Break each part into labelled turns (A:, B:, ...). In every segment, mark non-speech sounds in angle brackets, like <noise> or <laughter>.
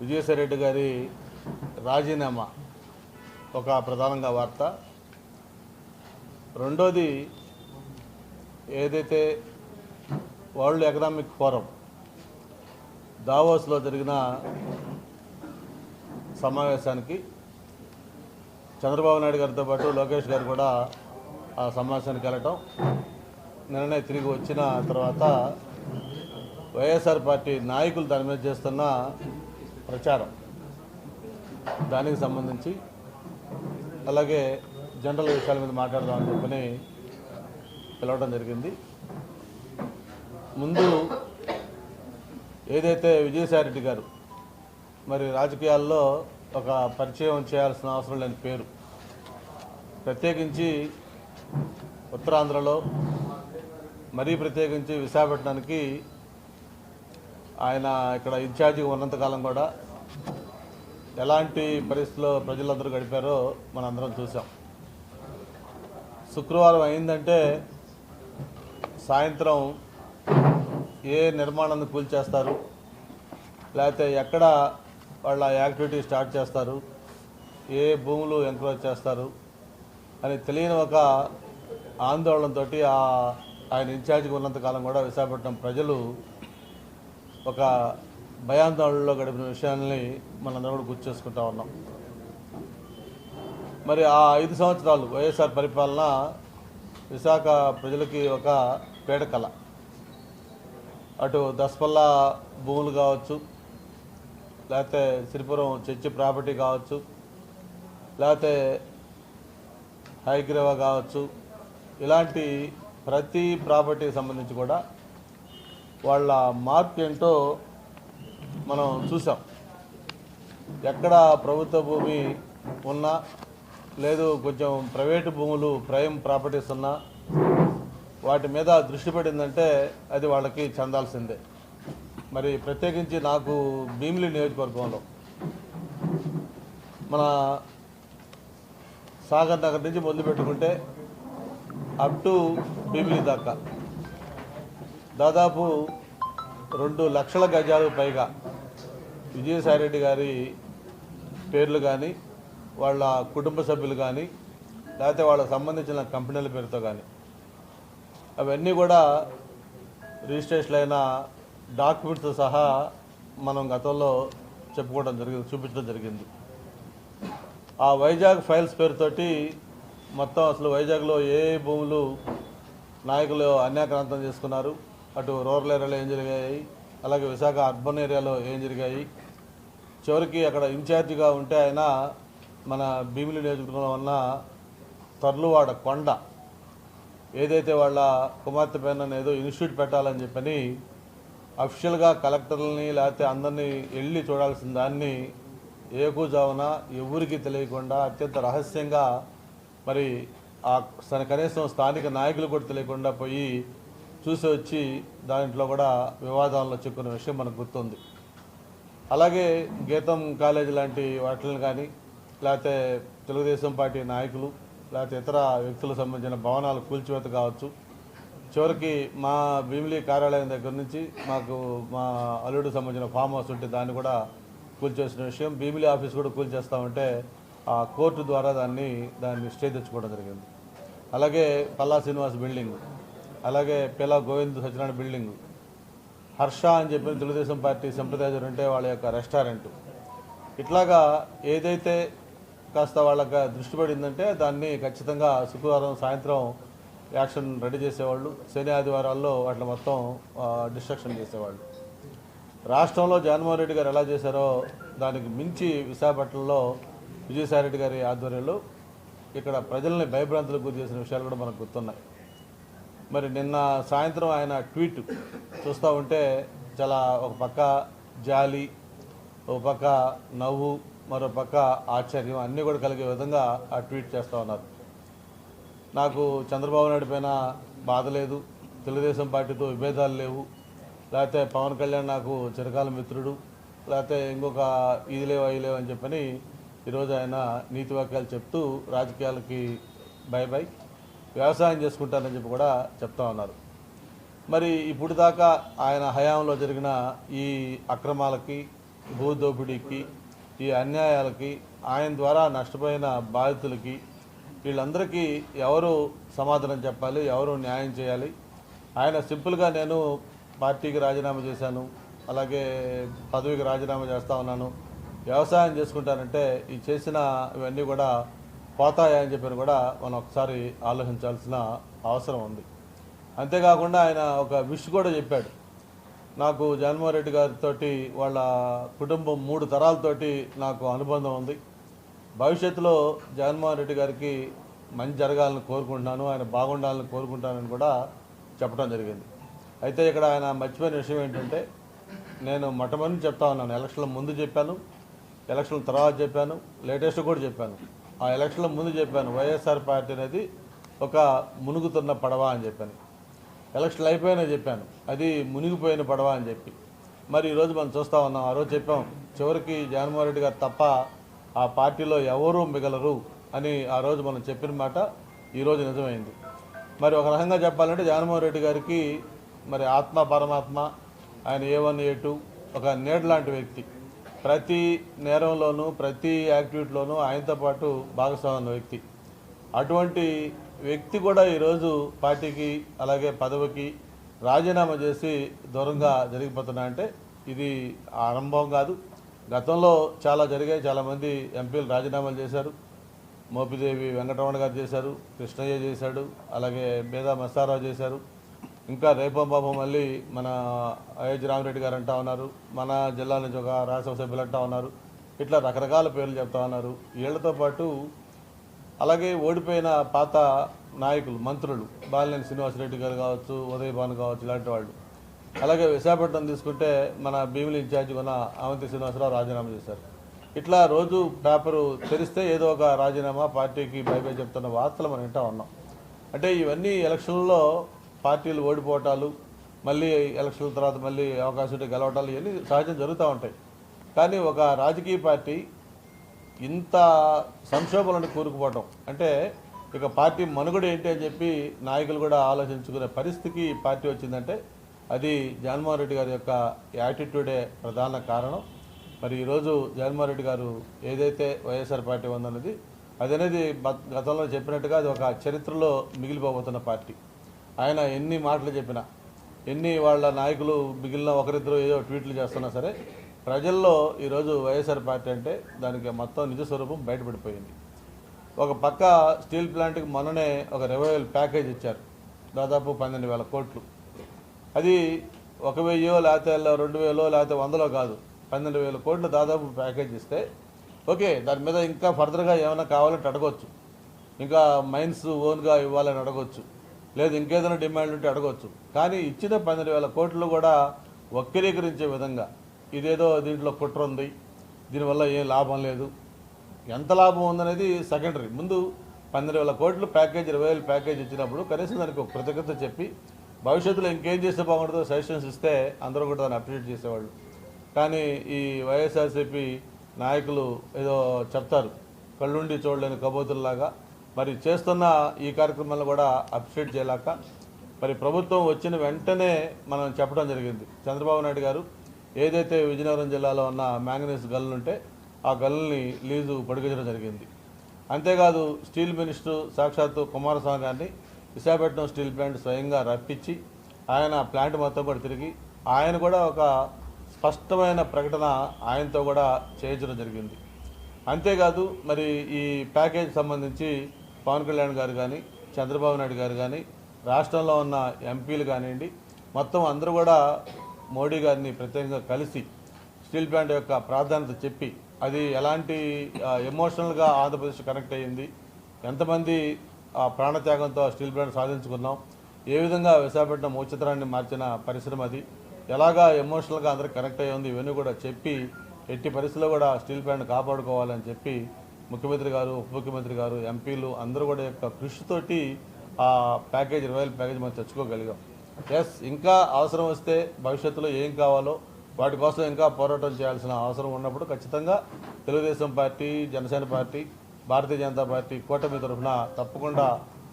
A: విజయసాయిరెడ్డి గారి రాజీనామా. ఒక ప్రధానంగా వార్త. రెండోది ఏదైతే వరల్డ్ ఎకనామిక్ ఫోరం దావోస్లో జరిగిన సమావేశానికి చంద్రబాబు నాయుడు గారితో పాటు లోకేష్ గారు కూడా ఆ సమావేశానికి వెళ్ళటం. నిన్ననే తిరిగి వచ్చిన తర్వాత వైఎస్ఆర్ పార్టీ నాయకులు దాని మీద చేస్తున్న ప్రచారం. దానికి సంబంధించి అలాగే జనరల్ విషయాల మీద మాట్లాడదామని చెప్పని పిలవడం జరిగింది. ముందు ఏదైతే విజయసాయిరెడ్డి గారు మరి రాజకీయాల్లో ఒక పరిచయం చేయాల్సిన అవసరం లేని పేరు ప్రత్యేకించి ఉత్తరాంధ్రలో మరీ ప్రత్యేకించి విశాఖపట్నానికి ఆయన ఇక్కడ ఇన్ఛార్జిగా ఉన్నంతకాలం కూడా ఎలాంటి పరిస్థితుల్లో ప్రజలందరూ గడిపారో మనందరం చూసాం శుక్రవారం అయిందంటే సాయంత్రం ఏ నిర్మాణాన్ని కూల్చేస్తారు? లేకపోతే ఎక్కడ వాళ్ళ యాక్టివిటీ స్టార్ట్ చేస్తారు? ఏ భూములు ఎంక్రోచ్ చేస్తారు? అని తెలియని ఒక ఆందోళనతో ఆయన ఇన్ఛార్జిగా ఉన్నంతకాలం కూడా విశాఖపట్నం ప్రజలు ఒక భయాందోళనలో గడిపిన విషయాన్ని మనందరం కూడా గుర్తు చేసుకుంటా ఉన్నాం. మరి ఆ ఐదు సంవత్సరాలు వైఎస్ఆర్ పరిపాలన విశాఖ ప్రజలకి ఒక పీడకల అటు దసపల్లా భూములు కావచ్చు లేకపోతే సిరిపురం చర్చి ప్రాపర్టీ కావచ్చు లేకపోతే హైగ్రీవా కావచ్చు ఇలాంటి ప్రతి ప్రాపర్టీకి సంబంధించి కూడా వాళ్ళ మార్క్ ఏంటో మనం చూసాం ఎక్కడ ప్రభుత్వ భూమి ఉన్నా లేదు కొంచెం ప్రైవేటు భూములు ప్రైమ్ ప్రాపర్టీస్ ఉన్నా వాటి మీద దృష్టి పడిందంటే అది వాళ్ళకి చెందాల్సిందే. మరి ప్రత్యేకించి నాకు భీమిలి నియోజకవర్గంలో మన సాగర్ నగర్ నుంచి మొదలు పెట్టుకుంటే అప్ టు భీమిలి దాకా. దాదాపు రెండు లక్షల గజాలు పైగా విజయసాయిరెడ్డి గారి పేర్లు కానీ వాళ్ళ కుటుంబ సభ్యులు కానీ లేకపోతే వాళ్ళకి సంబంధించిన కంపెనీల పేరుతో కానీ అవన్నీ కూడా రిజిస్ట్రేషన్ అయిన డాక్యుమెంట్స్తో సహా మనం గతంలో చెప్పుకోవడం జరిగింది చూపించడం జరిగింది. ఆ వైజాగ్ ఫైల్స్ పేరుతోటి మొత్తం అసలు వైజాగ్లో ఏ భూములు నాయకులు అన్యాక్రాంతం చేసుకున్నారు అటు రూరల్ ఏరియాలో ఏం జరిగాయి? అలాగే విశాఖ అర్బన్ ఏరియాలో ఏం జరిగాయి? చివరికి అక్కడ ఇన్ఛార్జిగా ఉంటే ఆయన మన భీమిలి నియోజకవర్గంలో ఉన్న తర్లువాడ కొండ ఏదైతే వాళ్ళ కుమార్తె పైన ఏదో ఇన్స్టిట్యూట్ పెట్టాలని చెప్పని అఫిషియల్గా కలెక్టర్లని లేకపోతే అందరినీ వెళ్ళి చూడాల్సిన దాన్ని ఏకూజావున ఎవరికి తెలియకుండా అత్యంత రహస్యంగా మరి ఆ కనీసం స్థానిక నాయకులు కూడా తెలియకుండా పోయి చూసి వచ్చి దాంట్లో కూడా వివాదాల్లో చిక్కున్న విషయం మనకు గుర్తుంది. అలాగే గీతం కాలేజీ లాంటి వాటిని కానీ లేకపోతే తెలుగుదేశం పార్టీ నాయకులు లేకపోతే ఇతర వ్యక్తులకు సంబంధించిన భవనాలు కూల్చివేత కావచ్చు. చివరికి మా భీమిలి కార్యాలయం దగ్గర నుంచి మాకు మా అల్లుడికి సంబంధించిన ఫామ్ హౌస్ ఉంటే దాన్ని కూడా కూల్చేసిన విషయం. భీమిలి ఆఫీస్ కూడా కూల్చేస్తామంటే ఆ కోర్టు ద్వారా దాన్ని దాన్ని స్టే తెచ్చుకోవడం జరిగింది. అలాగే పల్లా శ్రీనివాస్ బిల్డింగ్. అలాగే పిలా గోవింద్ సత్యనారాయణ బిల్డింగ్. హర్ష అని చెప్పిన తెలుగుదేశం పార్టీ సంప్రదాయం ఉంటే వాళ్ళ యొక్క రెస్టారెంట్. ఇట్లాగా ఏదైతే కాస్త వాళ్ళకి దృష్టి పడిందంటే దాన్ని ఖచ్చితంగా శుక్రవారం సాయంత్రం యాక్షన్ రెడీ చేసేవాళ్ళు. శని ఆదివారాల్లో వాటిని మొత్తం డిస్ట్రక్షన్ చేసేవాళ్ళు. రాష్ట్రంలో జగన్మోహన్ రెడ్డి గారు ఎలా చేశారో దానికి మించి విశాఖపట్నంలో విజయసాయిరెడ్డి గారి ఆధ్వర్యంలో ఇక్కడ ప్రజల్ని భయభ్రాంతులకు గురి చేసిన విషయాలు కూడా మనకు గుర్తున్నాయి. మరి నిన్న సాయంత్రం ఆయన ట్వీట్ చూస్తూ ఉంటే చాలా ఒక పక్క జాలి ఒక పక్క నవ్వు మరో పక్క ఆశ్చర్యం అన్నీ కూడా కలిగే విధంగా ఆ ట్వీట్ చేస్తూ ఉన్నారు. నాకు చంద్రబాబు నాయుడు పైన బాధ లేదు తెలుగుదేశం పార్టీతో విభేదాలు లేవు. లేకపోతే పవన్ కళ్యాణ్ నాకు చిరకాల మిత్రుడు లేకపోతే ఇంకొక ఇది లేవు అవి లేవు అని చెప్పని ఈరోజు ఆయన నీతి వాక్యాలు చెప్తూ రాజకీయాలకి బై బై వ్యవసాయం చేసుకుంటానని చెప్పి కూడా చెప్తా ఉన్నారు. మరి ఇప్పుడు దాకా ఆయన హయాంలో జరిగిన ఈ అక్రమాలకి భూదోపిడీకి ఈ అన్యాయాలకి ఆయన ద్వారా నష్టపోయిన బాధితులకి వీళ్ళందరికీ ఎవరు సమాధానం చెప్పాలి ఎవరు న్యాయం చేయాలి? ఆయన సింపుల్గా నేను పార్టీకి రాజీనామా చేశాను అలాగే పదవికి రాజీనామా చేస్తా ఉన్నాను వ్యవసాయం చేసుకుంటానంటే ఈ చేసిన ఇవన్నీ కూడా పోతాయా అని చెప్పి కూడా మనం ఒకసారి ఆలోచించాల్సిన అవసరం ఉంది. అంతేకాకుండా ఆయన ఒక విష్ కూడా చెప్పాడు. నాకు జగన్మోహన్ రెడ్డి గారితో వాళ్ళ కుటుంబం మూడు తరాలతోటి నాకు అనుబంధం ఉంది. భవిష్యత్తులో జగన్మోహన్ రెడ్డి గారికి మంచి జరగాలని కోరుకుంటున్నాను ఆయన బాగుండాలని కోరుకుంటానని కూడా చెప్పడం జరిగింది. అయితే ఇక్కడ ఆయన మర్చిపోయిన విషయం ఏంటంటే నేను మొట్టమొదటి చెప్తా ఉన్నాను. ఎలక్షన్ల ముందు చెప్పాను ఎలక్షన్ల తర్వాత చెప్పాను లేటెస్ట్ కూడా చెప్పాను. ఆ ఎలక్షన్ల ముందు చెప్పాను వైఎస్ఆర్ పార్టీ అనేది ఒక మునుగుతున్న పడవ అని చెప్పాను. ఎలక్షన్లు అయిపోయినా చెప్పాను అది మునిగిపోయిన పడవ అని చెప్పి. మరి ఈరోజు మనం చూస్తా ఉన్నాం ఆ రోజు చెప్పాం చివరికి జగన్మోహన్ రెడ్డి గారు తప్ప ఆ పార్టీలో ఎవరూ మిగలరు అని ఆ రోజు మనం చెప్పిన మాట ఈరోజు నిజమైంది. మరి ఒక రకంగా చెప్పాలంటే జగన్మోహన్ రెడ్డి గారికి మరి ఆత్మ పరమాత్మ ఆయన ఏ వన్ ఏ టూ ఒక నీడ లాంటి వ్యక్తి. ప్రతి నేరంలోనూ ప్రతి యాక్టివిటీలోనూ ఆయనతో పాటు భాగస్వామ్య వ్యక్తి. అటువంటి వ్యక్తి కూడా ఈరోజు పార్టీకి అలాగే పదవికి రాజీనామా చేసి దూరంగా జరిగిపోతున్నాయంటే ఇది ఆరంభం కాదు. గతంలో చాలా జరిగాయి. చాలామంది ఎంపీలు రాజీనామాలు చేశారు. మోపిదేవి వెంకటరమణ గారు చేశారు. కృష్ణయ్య చేశాడు. అలాగే మేధా మస్తారావు చేశారు. ఇంకా రేపం బాబు మళ్ళీ మన అయోధ్య రామరెడ్డి గారు అంటా ఉన్నారు. మన జిల్లా నుంచి ఒక రాజ్యసభ సభ్యులు అంటా ఉన్నారు. ఇట్లా రకరకాల పేర్లు చెప్తా ఉన్నారు. వీళ్ళతో పాటు అలాగే ఓడిపోయిన పాత నాయకులు మంత్రులు బాలినేని శ్రీనివాసరెడ్డి గారు కావచ్చు ఉదయ్ కావచ్చు ఇలాంటి వాళ్ళు. అలాగే విశాఖపట్నం తీసుకుంటే మన భీమిలి ఇన్ఛార్జ్ ఉన్న అవంతి శ్రీనివాసరావు రాజీనామా చేశారు. ఇట్లా రోజు పేపరు తెరిస్తే ఏదో ఒక రాజీనామా పార్టీకి బై బై చెప్తున్న వార్తలు మనం వింటా ఉన్నాం. అంటే ఇవన్నీ ఎలక్షన్లో పార్టీలు ఓడిపోవటాలు మళ్ళీ ఎలక్షన్ల తర్వాత మళ్ళీ అవకాశం ఉంటే గెలవటాలు ఇవన్నీ సహజం జరుగుతూ ఉంటాయి. కానీ ఒక రాజకీయ పార్టీ ఇంత సంక్షోభాలను కూరుకుపోవటం అంటే ఇక పార్టీ మనుగడ ఏంటి అని చెప్పి నాయకులు కూడా ఆలోచించుకునే పరిస్థితికి పార్టీ వచ్చిందంటే అది జగన్మోహన్ రెడ్డి గారి యొక్క యాటిట్యూడే ప్రధాన కారణం. మరి ఈరోజు జగన్మోహన్ రెడ్డి గారు ఏదైతే వైఎస్ఆర్ పార్టీ ఉందన్నది అది అనేది గతంలో చెప్పినట్టుగా అది ఒక చరిత్రలో మిగిలిపోబోతున్న పార్టీ. ఆయన ఎన్ని మాటలు చెప్పినా ఎన్ని వాళ్ళ నాయకులు మిగిలిన ఒకరిద్దరు ఏదో ట్వీట్లు చేస్తున్నా సరే ప్రజల్లో ఈరోజు వైఎస్ఆర్ పార్టీ అంటే దానికి మొత్తం నిజ స్వరూపం బయటపడిపోయింది. ఒక పక్క స్టీల్ ప్లాంట్కి మొన్ననే ఒక రివైవల్ ప్యాకేజ్ ఇచ్చారు దాదాపు పన్నెండు వేల కోట్లు. అది ఒక వెయ్యో లేకపోతే రెండు వేలో లేకపోతే వందలో కాదు పన్నెండు వేల కోట్లు దాదాపు ప్యాకేజ్ ఇస్తే ఓకే దాని మీద ఇంకా ఫర్దర్గా ఏమైనా కావాలంటే అడగవచ్చు ఇంకా మైన్స్ ఓన్గా ఇవ్వాలని అడగొచ్చు. లేదు ఇంకేదైనా డిమాండ్ ఉంటే అడగొచ్చు. కానీ ఇచ్చిన పన్నెండు వేల కోట్లు కూడా వక్రీకరించే విధంగా. ఇదేదో దీంట్లో కుట్ర ఉంది. దీనివల్ల ఏం లాభం లేదు. ఎంత లాభం ఉందనేది సెకండరీ ముందు పన్నెండు వేల కోట్లు ప్యాకేజ్ ఇరవై వేలు ప్యాకేజ్ ఇచ్చినప్పుడు కనీసం దానికి ఒక కృతజ్ఞత చెప్పి భవిష్యత్తులో ఇంకేం చేస్తే బాగుంటుందో సజెషన్స్ ఇస్తే అందరూ కూడా దాన్ని అప్డేట్ చేసేవాళ్ళు. కానీ ఈ వైఎస్ఆర్సీపీ నాయకులు ఏదో చెప్తారు కళ్ళుండి చూడలేని కబోతుల్లాగా. మరి చేస్తున్న ఈ కార్యక్రమాలను కూడా అప్రిషియేట్ చేయలేక మరి ప్రభుత్వం వచ్చిన వెంటనే మనం చెప్పడం జరిగింది. చంద్రబాబు నాయుడు గారు ఏదైతే విజయనగరం జిల్లాలో ఉన్న మ్యాంగనీస్ గల్లు ఉంటే ఆ గల్లుని లీజు పొడిగించడం జరిగింది. అంతేకాదు స్టీల్ మినిస్టర్ సాక్షాత్తు కుమారస్వామి గారిని విశాఖపట్నం స్టీల్ ప్లాంట్ స్వయంగా రప్పించి ఆయన ప్లాంట్ మొత్తం కూడా తిరిగి ఆయన కూడా ఒక స్పష్టమైన ప్రకటన ఆయనతో కూడా చేయించడం జరిగింది. అంతేకాదు మరి ఈ ప్యాకేజ్ సంబంధించి పవన్ కళ్యాణ్ గారు కానీ చంద్రబాబు నాయుడు గారు కానీ రాష్ట్రంలో ఉన్న ఎంపీలు కానివ్వండి మొత్తం అందరూ కూడా మోడీ గారిని ప్రత్యేకంగా కలిసి స్టీల్ ప్లాంట్ యొక్క ప్రాధాన్యత చెప్పి అది ఎలాంటి ఎమోషనల్గా ఆంధ్రప్రదేశ్ కనెక్ట్ అయ్యింది ఎంతమంది ఆ ప్రాణత్యాగంతో ఆ స్టీల్ ప్లాంట్ సాధించుకున్నాం ఏ విధంగా విశాఖపట్నం మూచిత్రాన్ని మార్చిన పరిశ్రమ అది ఎలాగా ఎమోషనల్గా అందరికి కనెక్ట్ అయ్యి ఉంది ఇవన్నీ కూడా చెప్పి ఎట్టి పరిస్థితుల్లో కూడా స్టీల్ ప్లాంట్ కాపాడుకోవాలని చెప్పి ముఖ్యమంత్రి గారు ఉప ముఖ్యమంత్రి గారు ఎంపీలు అందరూ కూడా యొక్క కృషితోటి ఆ ప్యాకేజ్ ఇరవై ప్యాకేజ్ మనం తెచ్చుకోగలిగాం. ఎస్ ఇంకా అవసరం వస్తే భవిష్యత్తులో ఏం కావాలో వాటి కోసం ఇంకా పోరాటం చేయాల్సిన అవసరం ఉన్నప్పుడు ఖచ్చితంగా Telugu Desam party Janasena party Bharatiya Janata party కూటమి తరఫున తప్పకుండా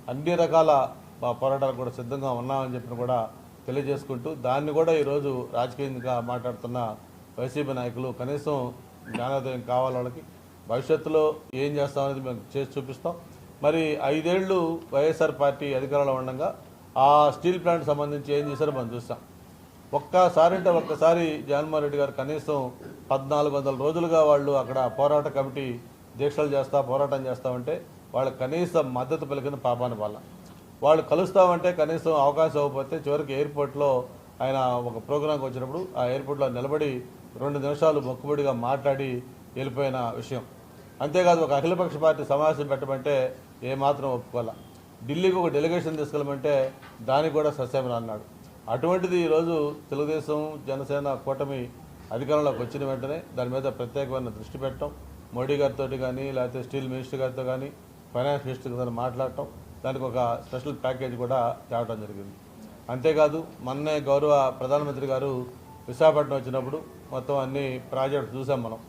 A: అన్ని రకాల పోరాటాలు పోరాటాలకు కూడా సిద్ధంగా ఉన్నామని చెప్పిన కూడా తెలియజేసుకుంటూ దాన్ని కూడా ఈరోజు రాజకీయంగా మాట్లాడుతున్న వైసీపీ నాయకులు కనీసం జ్ఞానోదయం కావాలి వాళ్ళకి భవిష్యత్తులో ఏం చేస్తామనేది మేము చేసి చూపిస్తాం. మరి ఐదేళ్ళు వైఎస్ఆర్ పార్టీ అధికారంలో ఉండగా ఆ స్టీల్ ప్లాంట్ సంబంధించి ఏం చేశారో మనం చూస్తాం. ఒక్కసారి అంటే ఒక్కసారి జగన్మోహన్ రెడ్డి గారు కనీసం పద్నాలుగు వందల రోజులుగా వాళ్ళు అక్కడ పోరాట కమిటీ దీక్షలు చేస్తా పోరాటం చేస్తామంటే వాళ్ళకి కనీసం మద్దతు పలికిన పాపాని వల్ల వాళ్ళు కలుస్తామంటే కనీసం అవకాశం ఇవ్వకపోతే చివరికి ఎయిర్పోర్ట్లో ఆయన ఒక ప్రోగ్రాంకి వచ్చినప్పుడు ఆ ఎయిర్పోర్ట్లో నిలబడి రెండు నిమిషాలు మొక్కుబడిగా మాట్లాడి వెళ్ళిపోయిన విషయం. అంతేకాదు ఒక అఖిలపక్ష పార్టీ సమావేశం పెట్టమంటే ఏమాత్రం ఒప్పుకోలే ఢిల్లీకి ఒక డెలిగేషన్ తీసుకెళ్ళమంటే దానికి కూడా సస్యమని అన్నాడు. అటువంటిది ఈరోజు తెలుగుదేశం జనసేన కూటమి అధికారంలోకి వచ్చిన వెంటనే దాని మీద ప్రత్యేకమైన దృష్టి పెట్టడం మోడీ గారితో కానీ లేకపోతే స్టీల్ మినిస్టర్ గారితో కానీ ఫైనాన్స్ మినిస్టర్ గారితో మాట్లాడటం దానికి ఒక స్పెషల్ ప్యాకేజ్ కూడా తేవడం జరిగింది. అంతేకాదు మొన్నే గౌరవ ప్రధానమంత్రి గారు విశాఖపట్నం వచ్చినప్పుడు మొత్తం అన్ని ప్రాజెక్ట్స్ చూసాం మనం.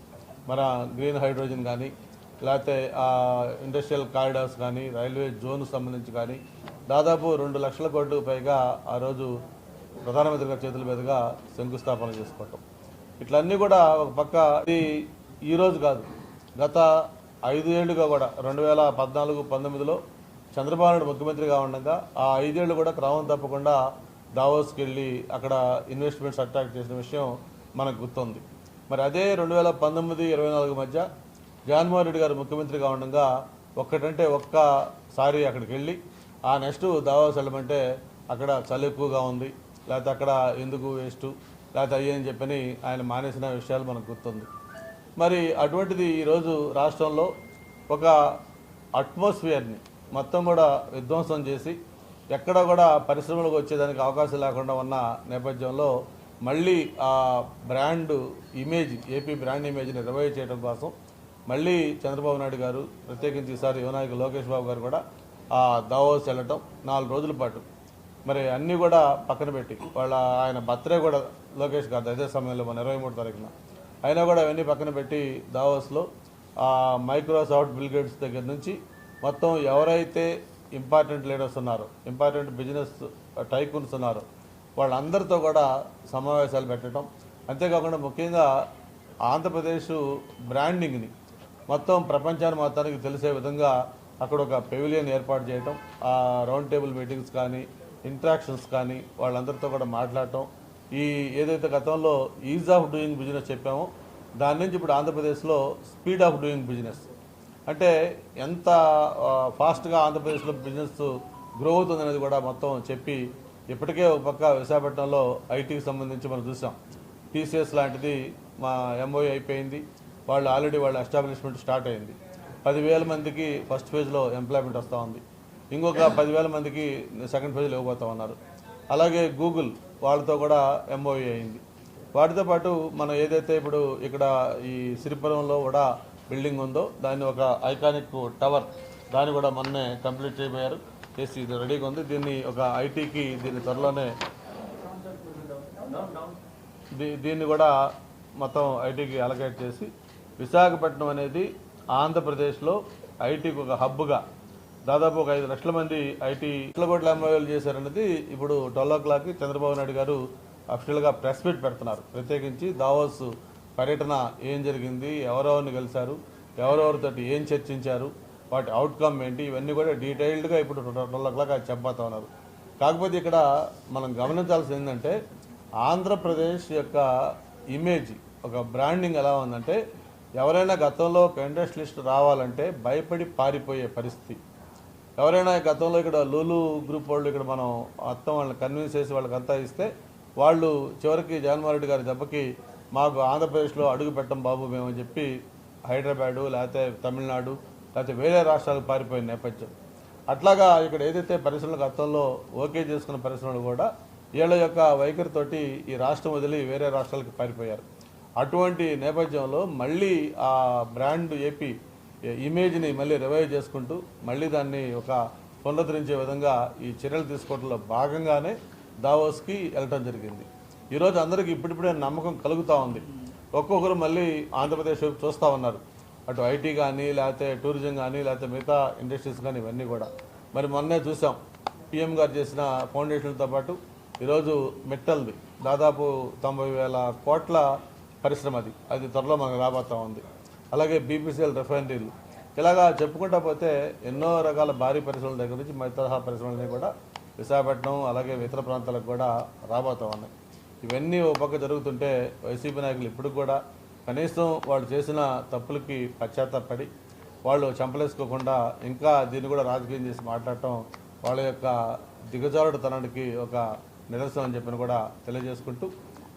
A: మన గ్రీన్ హైడ్రోజన్ కానీ లేకపోతే ఆ ఇండస్ట్రియల్ కారిడార్స్ కానీ రైల్వే జోన్ సంబంధించి కానీ దాదాపు రెండు లక్షల కోట్లకు పైగా ఆ రోజు ప్రధానమంత్రి గారి చేతుల మీదుగా శంకుస్థాపన చేసుకోవటం ఇట్లన్నీ కూడా ఒక పక్క ఇది ఈరోజు కాదు. గత ఐదు ఏళ్ళుగా కూడా రెండు వేల పద్నాలుగు పంతొమ్మిదిలో చంద్రబాబు నాయుడు ముఖ్యమంత్రిగా ఉండగా ఆ ఐదేళ్ళు కూడా క్రమం తప్పకుండా దావోస్కి వెళ్ళి అక్కడ ఇన్వెస్ట్మెంట్స్ అట్రాక్ట్ చేసిన విషయం మనకు గుర్తుంది. మరి అదే రెండు వేల పంతొమ్మిది ఇరవై నాలుగు మధ్య జగన్మోహన్ రెడ్డి గారు ముఖ్యమంత్రిగా ఉండగా ఒక్కటంటే ఒక్కసారి అక్కడికి వెళ్ళి ఆ నెక్స్ట్ దావాస్ వెళ్ళమంటే అక్కడ చలి ఎక్కువగా ఉంది లేకపోతే అక్కడ ఎందుకు వేస్ట్ లేకపోతే అయ్యని చెప్పని ఆయన మానేసిన విషయాలు మనకు గుర్తుంది. మరి అటువంటిది ఈరోజు రాష్ట్రంలో ఒక అట్మాస్ఫియర్ని మొత్తం కూడా విధ్వంసం చేసి ఎక్కడ కూడా పరిశ్రమలకు వచ్చేదానికి అవకాశం లేకుండా ఉన్న నేపథ్యంలో మళ్ళీ ఆ బ్రాండ్ ఇమేజ్ ఏపీ బ్రాండ్ ఇమేజ్ని రివైవ్ చేయడం కోసం మళ్ళీ చంద్రబాబు నాయుడు గారు ప్రత్యేకించి ఈసారి యువనాయకు లోకేష్ బాబు గారు కూడా ఆ దావోస్ వెళ్ళటం నాలుగు రోజుల పాటు. మరి అన్నీ కూడా పక్కన పెట్టి వాళ్ళ ఆయన బర్త్డే కూడా లోకేష్ గారు అదే సమయంలో మన ఇరవై మూడు తారీఖున. అయినా కూడా అవన్నీ పక్కన పెట్టి దావోస్లో ఆ మైక్రోసాఫ్ట్ బిల్గేట్స్ దగ్గర నుంచి మొత్తం ఎవరైతే ఇంపార్టెంట్ లీడర్స్ ఉన్నారో ఇంపార్టెంట్ బిజినెస్ టైకూన్స్ ఉన్నారో వాళ్ళందరితో కూడా సమావేశాలు పెట్టడం. అంతేకాకుండా ముఖ్యంగా ఆంధ్రప్రదేశ్ బ్రాండింగ్ని మొత్తం ప్రపంచాన్ని మొత్తానికి తెలిసే విధంగా అక్కడ ఒక పెవిలియన్ ఏర్పాటు చేయటం ఆ రౌండ్ టేబుల్ మీటింగ్స్ కానీ ఇంట్రాక్షన్స్ కానీ వాళ్ళందరితో కూడా మాట్లాడటం. ఈ ఏదైతే గతంలో ఈజ్ ఆఫ్ డూయింగ్ బిజినెస్ చెప్పామో దాని నుంచి ఇప్పుడు ఆంధ్రప్రదేశ్లో స్పీడ్ ఆఫ్ డూయింగ్ బిజినెస్. అంటే ఎంత ఫాస్ట్గా ఆంధ్రప్రదేశ్లో బిజినెస్ గ్రో అవుతుంది అనేది కూడా మొత్తం చెప్పి ఇప్పటికే ఒక పక్క విశాఖపట్నంలో ఐటీకి సంబంధించి మనం చూసాం. టీసీఎస్ లాంటిది మా ఎంఓఏ అయిపోయింది. వాళ్ళు ఆల్రెడీ వాళ్ళ ఎస్టాబ్లిష్మెంట్ స్టార్ట్ అయింది. పదివేల మందికి ఫస్ట్ ఫేజ్లో ఎంప్లాయ్మెంట్ వస్తూ ఉంది. ఇంకొక పదివేల మందికి సెకండ్ ఫేజ్లో ఇవ్వబోతా ఉన్నారు. అలాగే గూగుల్ వాళ్ళతో కూడా ఎంఓఏ అయింది. వాటితో పాటు మనం ఏదైతే ఇప్పుడు ఇక్కడ ఈ సిరిపురంలో కూడా బిల్డింగ్ ఉందో దాన్ని ఒక ఐకానిక్ టవర్ దాన్ని కూడా మొన్నే కంప్లీట్ చేయబోయారు. చేసి ఇది రెడీగా ఉంది. దీన్ని ఒక ఐటీకి దీన్ని త్వరలోనే దీ దీన్ని కూడా మొత్తం ఐటీకి అలకేట్ చేసి విశాఖపట్నం అనేది ఆంధ్రప్రదేశ్లో ఐటీకి ఒక హబ్గా దాదాపు ఒక ఐదు లక్షల మంది ఐటీ లక్షల కోట్ల ఎంఓఏలు చేశారనేది ఇప్పుడు ట్వెల్వ్ ఓ క్లాక్కి చంద్రబాబు నాయుడు గారు అఫిషియల్గా ప్రెస్ మీట్ పెడుతున్నారు. ప్రత్యేకించి దావోస్ పర్యటన ఏం జరిగింది ఎవరెవరిని కలిశారు ఎవరెవరితోటి ఏం చర్చించారు వాటి అవుట్కమ్ ఏంటి? ఇవన్నీ కూడా డీటెయిల్డ్గా ఇప్పుడు ట్వెల్వ్ ఓ క్లాక్ చెప్పబోతా ఉన్నారు. కాకపోతే ఇక్కడ మనం గమనించాల్సి ఏంటంటే ఆంధ్రప్రదేశ్ యొక్క ఇమేజ్ ఒక బ్రాండింగ్ ఎలా ఉందంటే ఎవరైనా గతంలో పెండెస్ట్ లిస్ట్ రావాలంటే భయపడి పారిపోయే పరిస్థితి. ఎవరైనా గతంలో ఇక్కడ లూలు గ్రూప్ వాళ్ళు ఇక్కడ మనం అత్తం వాళ్ళని కన్విన్స్ చేసి వాళ్ళకి అంతా ఇస్తే వాళ్ళు చివరికి జగన్మోహన్ రెడ్డి గారి దెబ్బకి మాకు ఆంధ్రప్రదేశ్లో అడుగు పెట్టం బాబు మేమని చెప్పి హైదరాబాదు లేకపోతే తమిళనాడు లేకపోతే వేరే రాష్ట్రాలకు పారిపోయిన నేపథ్యం. అట్లాగా ఇక్కడ ఏదైతే పరిశ్రమలు గతంలో ఓకే చేసుకున్న పరిశ్రమలు కూడా వీళ్ళ యొక్క వైఖరితోటి ఈ రాష్ట్రం వదిలి వేరే రాష్ట్రాలకు పారిపోయారు. అటువంటి నేపథ్యంలో మళ్ళీ ఆ బ్రాండ్ ఏపీ ఇమేజ్ని మళ్ళీ రివైవ్ చేసుకుంటూ మళ్ళీ దాన్ని ఒక పునరుద్ధరించే విధంగా ఈ చర్యలు తీసుకోవడంలో భాగంగానే దావోస్కి వెళ్ళటం జరిగింది. ఈరోజు అందరికీ ఇప్పుడిప్పుడే నమ్మకం కలుగుతూ ఉంది. ఒక్కొక్కరు మళ్ళీ ఆంధ్రప్రదేశ్ చూస్తూ ఉన్నారు. అటు ఐటీ కానీ లేకపోతే టూరిజం కానీ లేకపోతే మిగతా ఇండస్ట్రీస్ కానీ ఇవన్నీ కూడా. మరి మొన్నే చూసాం పిఎం గారు చేసిన ఫౌండేషన్తో పాటు ఈరోజు మెట్టల్ది. దాదాపు తొంభై వేల కోట్ల పరిశ్రమ అది. అది త్వరలో మనకు రాబోతా ఉంది. అలాగే బీపీసీఎల్ రిఫైనరీలు. ఇలాగా చెప్పుకుంటా పోతే ఎన్నో రకాల భారీ పరిశ్రమల దగ్గర నుంచి మధ్య తరహా పరిశ్రమలని కూడా విశాఖపట్నం అలాగే ఇతర ప్రాంతాలకు కూడా రాబోతా ఉన్నాయి. ఇవన్నీ ఓ పక్క జరుగుతుంటే వైసీపీ నాయకులు ఇప్పుడు కూడా కనీసం వాళ్ళు చేసిన తప్పులకి పశ్చాత్తాపడి వాళ్ళు చంపలేసుకోకుండా ఇంకా దీన్ని కూడా రాజకీయం చేసి మాట్లాడటం వాళ్ళ యొక్క దిగజారుడుతనానికి ఒక నిదర్శనం అని చెప్పిన కూడా తెలియజేసుకుంటూ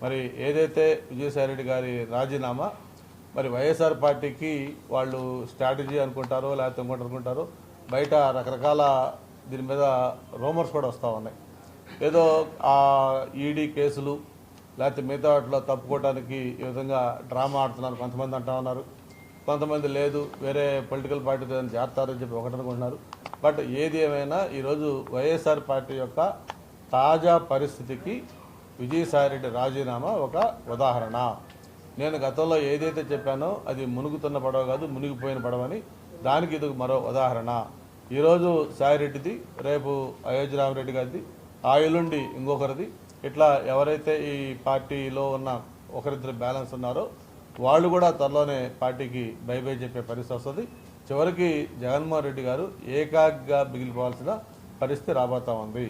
A: మరి ఏదైతే విజయసాయిరెడ్డి గారి రాజీనామా మరి వైఎస్ఆర్ పార్టీకి వాళ్ళు స్ట్రాటజీ అనుకుంటారో లేకపోతే ఇంకోటి అనుకుంటారో బయట రకరకాల దీని మీద రూమర్స్ కూడా వస్తూ ఉన్నాయి. ఏదో ఆ ఈడీ కేసులు లేకపోతే మిగతా వాటిలో తప్పుకోవడానికి ఈ విధంగా డ్రామా ఆడుతున్నారు. కొంతమంది అంటా ఉన్నారు. కొంతమంది లేదు వేరే పొలిటికల్ పార్టీతో ఏదైనా చేస్తారని చెప్పి ఒకటనుకుంటున్నారు బట్ ఏది ఏమైనా ఈరోజు వైఎస్ఆర్ పార్టీ యొక్క తాజా పరిస్థితికి విజయసాయిరెడ్డి రాజీనామా ఒక ఉదాహరణ. నేను గతంలో ఏదైతే చెప్పానో అది మునుగుతున్న పడవ కాదు మునిగిపోయిన పడవని దానికి ఇది మరో ఉదాహరణ. ఈరోజు సాయిరెడ్డిది రేపు అయోధ్య రామరెడ్డి గారిది ఆయులుండి ఇంకొకరిది ఇట్లా ఎవరైతే ఈ పార్టీలో ఉన్న ఒకరిద్దరు బ్యాలెన్స్ ఉన్నారో వాళ్ళు కూడా త్వరలోనే పార్టీకి బై బై చెప్పే పరిస్థితి వస్తుంది. చివరికి జగన్మోహన్ రెడ్డి గారు ఏకాగ్గా మిగిలిపోవాల్సిన పరిస్థితి రాబోతా ఉంది.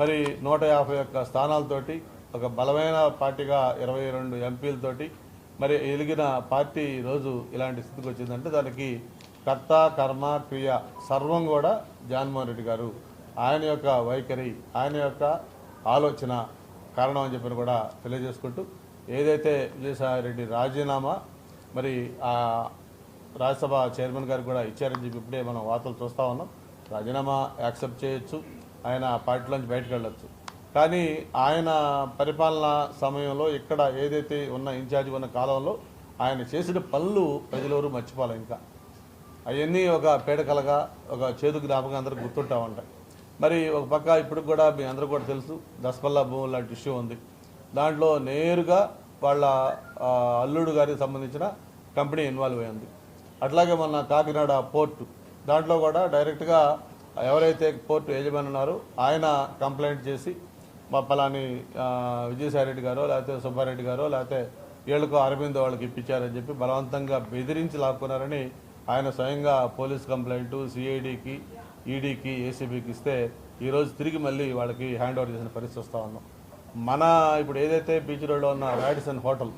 A: మరి నూట యాభై ఒక్క స్థానాలతోటి ఒక బలమైన పార్టీగా ఇరవై రెండు ఎంపీలతోటి మరి ఎలిగిన పార్టీ ఈరోజు ఇలాంటి స్థితికి వచ్చిందంటే దానికి కర్త కర్మ క్రియ సర్వం కూడా జగన్మోహన్ రెడ్డి గారు. ఆయన యొక్క వైఖరి ఆయన యొక్క ఆలోచన కారణం అని చెప్పి కూడా తెలియజేసుకుంటూ ఏదైతే విజయసాయిరెడ్డి రాజీనామా మరి ఆ రాజ్యసభ చైర్మన్ గారికి కూడా ఇచ్చారని చెప్పి ఇప్పుడే మనం వార్తలు చూస్తా ఉన్నాం. రాజీనామా యాక్సెప్ట్ చేయొచ్చు. ఆయన పార్టీలోంచి బయటకు వెళ్ళొచ్చు. కానీ ఆయన పరిపాలన సమయంలో ఇక్కడ ఏదైతే ఉన్న ఇన్ఛార్జ్ ఉన్న కాలంలో ఆయన చేసిన పనులు ప్రజలెవరూ మర్చిపోవాలి ఇంకా. అవన్నీ ఒక పేడకలగా ఒక చేదు జ్ఞాపకం అందరూ గుర్తుంటా ఉంటాయి. మరి ఒక పక్క ఇప్పుడు కూడా మీ అందరూ కూడా తెలుసు దసపల్లా భూములు లాంటి ఇష్యూ ఉంది. దాంట్లో నేరుగా వాళ్ళ అల్లుడు గారికి సంబంధించిన కంపెనీ ఇన్వాల్వ్ అయింది. అట్లాగే మొన్న కాకినాడ పోర్టు దాంట్లో కూడా డైరెక్ట్గా ఎవరైతే పోర్టు యజమాని ఉన్నారో ఆయన కంప్లైంట్ చేసి మా పలాని విజయసాయిరెడ్డి గారో లేకపోతే సుబ్బారెడ్డి గారో లేకపోతే వీళ్ళకు అరవింద్ వాళ్ళకి ఇప్పించారని చెప్పి బలవంతంగా బెదిరించి లాక్కున్నారని ఆయన స్వయంగా పోలీస్ కంప్లైంట్ సిఐడికి ఈడీకి ఏసీబీకి ఇస్తే ఈరోజు తిరిగి మళ్ళీ వాళ్ళకి హ్యాండ్ ఓవర్ చేసిన పరిస్థితి వస్తూ ఉన్నాం మన ఇప్పుడు ఏదైతే బీచ్ రోడ్లో ఉన్న రాడిసన్ హోటల్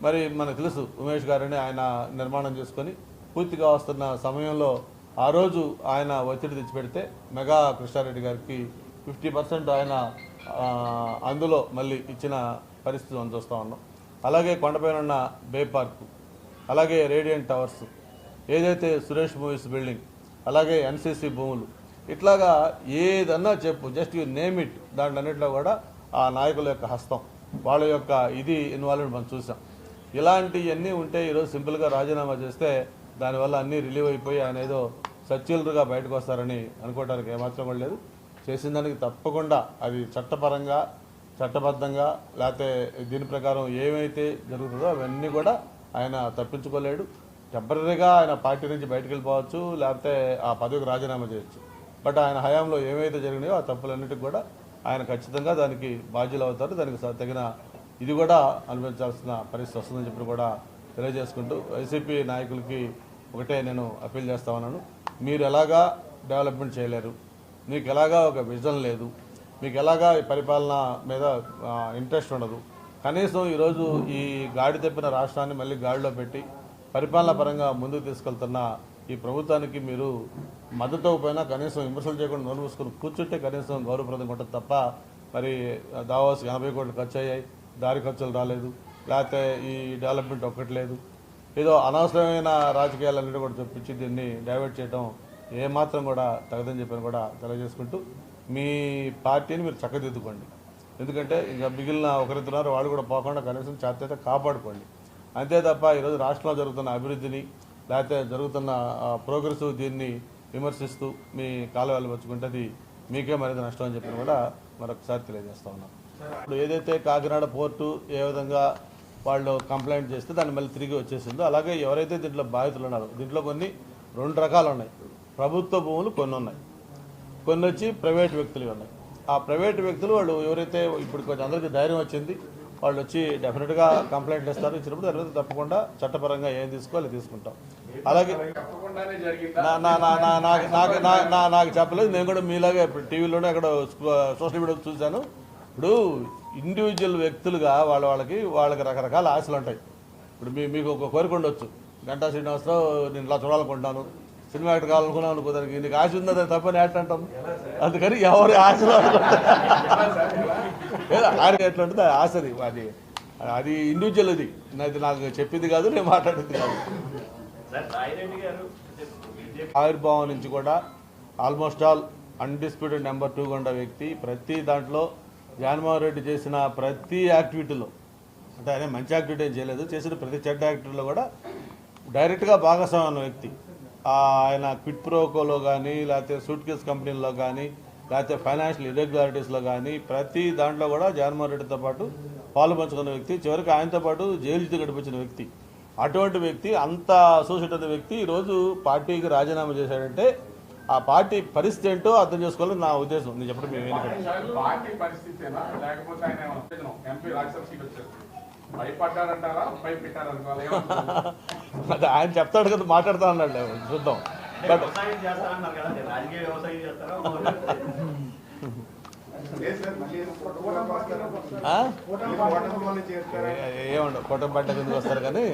A: మరి మనకు తెలుసు ఉమేష్ గారని ఆయన నిర్మాణం చేసుకొని పూర్తిగా వస్తున్న సమయంలో ఆ రోజు ఆయన ఒత్తిడి తెచ్చిపెడితే మెగా కృష్ణారెడ్డి గారికి ఫిఫ్టీ పర్సెంట్ ఆయన అందులో మళ్ళీ ఇచ్చిన పరిస్థితి మనం చూస్తూ ఉన్నాం. అలాగే కొండపైన ఉన్న బే పార్క్ అలాగే రేడియంట్ టవర్స్ ఏదైతే సురేష్ మూవీస్ బిల్డింగ్ అలాగే ఎన్సీసీ భూములు. ఇట్లాగా ఏదన్నా చెప్పు జస్ట్ యూ నేమ్ ఇట్ దాంట్లో అన్నింటిలో కూడా ఆ నాయకుల యొక్క హస్తం వాళ్ళ యొక్క ఇది ఇన్వాల్వ్మెంట్ మనం చూసాం. ఇలాంటివన్నీ ఉంటే ఈరోజు సింపుల్గా రాజీనామా చేస్తే దానివల్ల అన్నీ రిలీవ్ అయిపోయి ఆయన ఏదో సచ్యులుగా బయటకు వస్తారని అనుకోవడానికి ఏమాత్రం కూడా లేదు. చేసిన దానికి తప్పకుండా అది చట్టపరంగా చట్టబద్ధంగా లేకపోతే దీని ప్రకారం ఏమైతే జరుగుతుందో అవన్నీ కూడా ఆయన తప్పించుకోలేడు. టెంపరీగా ఆయన పార్టీ నుంచి బయటకు వెళ్ళిపోవచ్చు లేకపోతే ఆ పదవికి రాజీనామా చేయొచ్చు. బట్ ఆయన హయాంలో ఏమైతే జరిగినాయో ఆ తప్పులన్నిటికి కూడా ఆయన ఖచ్చితంగా దానికి బాధ్యులు అవుతారు. దానికి తగిన ఇది కూడా అనుభవించాల్సిన పరిస్థితి వస్తుందని చెప్పి కూడా తెలియజేసుకుంటూ వైసీపీ నాయకులకి ఒకటే నేను అప్పీల్ చేస్తా ఉన్నాను. మీరు ఎలాగా డెవలప్మెంట్ చేయలేరు. మీకు ఎలాగా ఒక విజన్ లేదు. మీకు ఎలాగా ఈ పరిపాలన మీద ఇంట్రెస్ట్ ఉండదు. కనీసం ఈరోజు ఈ గాడి తప్పిన రాష్ట్రాన్ని మళ్ళీ గాడిలో పెట్టి పరిపాలన పరంగా ముందుకు తీసుకెళ్తున్న ఈ ప్రభుత్వానికి మీరు మద్దతు పోయినా కనీసం విమర్శలు చేయకుండా నోరు మూసుకొని కూర్చుంటే కనీసం గౌరవప్రదం ఉంటుంది తప్ప మరి దావాస్ ఎనభై కోట్లు ఖర్చు అయ్యాయి దారి ఖర్చులు రాలేదు లేకపోతే ఈ డెవలప్మెంట్ ఒక్కటి లేదు. ఏదో అనవసరమైన రాజకీయాలన్నిటి కూడా చూపించి దీన్ని డైవర్ట్ చేయడం ఏమాత్రం కూడా తగదని చెప్పని కూడా తెలియజేసుకుంటూ మీ పార్టీని మీరు చక్కదిద్దుకోండి. ఎందుకంటే ఇంకా మిగిలిన ఒకరిద్దరున్నారు వాళ్ళు కూడా పోకుండా కనీసం చేత కాపాడుకోండి. అంతే తప్ప ఈరోజు రాష్ట్రంలో జరుగుతున్న అభివృద్ధిని లేకపోతే జరుగుతున్న ప్రోగ్రెస్ దీన్ని విమర్శిస్తూ మీ కాలువలు వచ్చుకుంటే అది మీకే మరింత నష్టం అని చెప్పి కూడా మరొకసారి తెలియజేస్తా ఉన్నాం. ఇప్పుడు ఏదైతే కాకినాడ పోర్టు ఏ విధంగా వాళ్ళు కంప్లైంట్ చేస్తే దాన్ని మళ్ళీ తిరిగి వచ్చేసిందో అలాగే ఎవరైతే దీంట్లో బాధితులు ఉన్నారో దీంట్లో కొన్ని రెండు రకాలు ఉన్నాయి. ప్రభుత్వ భూములు కొన్ని ఉన్నాయి. కొన్ని వచ్చి ప్రైవేట్ వ్యక్తులు ఉన్నాయి. ఆ ప్రైవేట్ వ్యక్తులు వాళ్ళు ఎవరైతే ఇప్పుడు కొంచెం అందరికీ ధైర్యం వచ్చింది వాళ్ళు వచ్చి డెఫినెట్గా కంప్లైంట్ ఇస్తారు. ఇచ్చినప్పుడు దాని మీద తప్పకుండా చట్టపరంగా ఏం తీసుకోవాలి తీసుకుంటాం. అలాగే నా నా నా నా నాకు నాకు నా- నా నాకు చెప్పలేదు. నేను కూడా మీలాగే టీవీలోనే అక్కడ సోషల్ మీడియా చూశాను. ఇప్పుడు ఇండివిజువల్ వ్యక్తులుగా వాళ్ళ వాళ్ళకి వాళ్ళకి రకరకాల ఆశలు ఉంటాయి ఇప్పుడు మీ మీకు ఒక కోరిక ఉండొచ్చు. గంటా శ్రీనివాసరావు నేను ఇలా చూడాలనుకుంటాను సినిమా యాక్టర్ కావాలనుకున్నాం అనుకో దానికి నీకు ఆశ ఉందని తప్పని యాక్ట్ అంటాం. అందుకని ఎవరి ఆశలో ఆడికి ఎట్లా ఉంటుంది ఆశది అది అది ఇండివిజువల్ అది. అది నాకు చెప్పింది కాదు నేను మాట్లాడింది కాదు. ఆవిర్భావం నుంచి కూడా almost all undisputed number two ఉన్న వ్యక్తి ప్రతి దాంట్లో జగన్మోహన్ రెడ్డి చేసిన ప్రతి యాక్టివిటీలో అంటే ఆయన మంచి యాక్టివిటీ ఏం చేయలేదు చేసిన ప్రతి చెడ్డ యాక్టివిటీలో కూడా డైరెక్ట్గా భాగస్వామి ఉన్న వ్యక్తి. ఆయన క్విట్ ప్రోకోలో కానీ లేకపోతే సూట్ కేస్ కంపెనీల్లో కానీ లేకపోతే ఫైనాన్షియల్ ఇరెగ్యులారిటీస్లో కానీ ప్రతి దాంట్లో కూడా జగన్మోహన్ రెడ్డితో పాటు పాలు పంచుకున్న వ్యక్తి చివరికి ఆయనతో పాటు జైలు గడిపించిన వ్యక్తి. అటువంటి వ్యక్తి అంత అసోసియేట్ అయిన వ్యక్తి ఈరోజు పార్టీకి రాజీనామా చేశాడంటే ఆ పార్టీ పరిస్థితి ఏంటో అర్థం చేసుకోవాలని నా ఉద్దేశం. నేను చెప్పడం మేము అది <laughs> ఆయన చెప్తాడు కదా మాట్లాడుతా అన్నాడు చూద్దాం. బట్
B: వ్యవసాయం చేస్తా అన్నారు కదా అంటే రాజకీయ వ్యవసాయం చేస్తారా?
A: ఆ? ఏ- ఏమండవు కుటుంబ పంట కిందకి వస్తారు కానీ?